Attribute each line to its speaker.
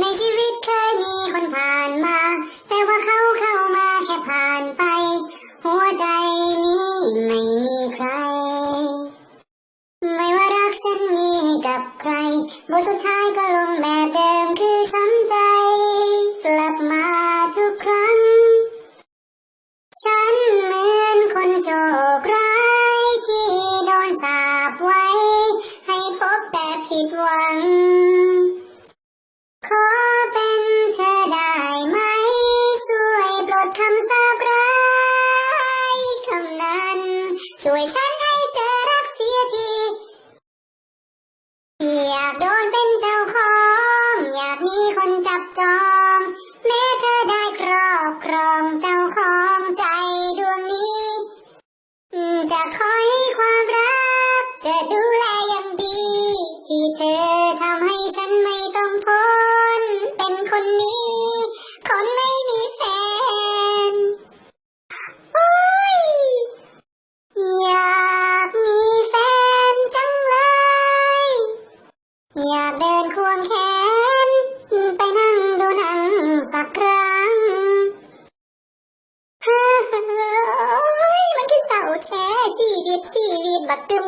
Speaker 1: ในชีวิตเคยมีคนผ่านมา แต่ว่าเขาเข้ามาแค่ผ่านไป หัวใจนี้ไม่มีใคร ไม่ว่ารักฉันมีกับใครบทสุดท้ายก็ลงแบบเดิมคือช้ำ ช่วยฉันให้เจอรักเสียทีอยากโดนเป็นเจ้าของ อยากมีคนจับจอง แม้เธอได้ครอบครองเจ้าของใจดวงนี้จะขอ นควงแขน ไปนั่งดูหนังสักครั้งเฮ้ยมันคือเสาแท้สี่วิบสี่วิบบักกึม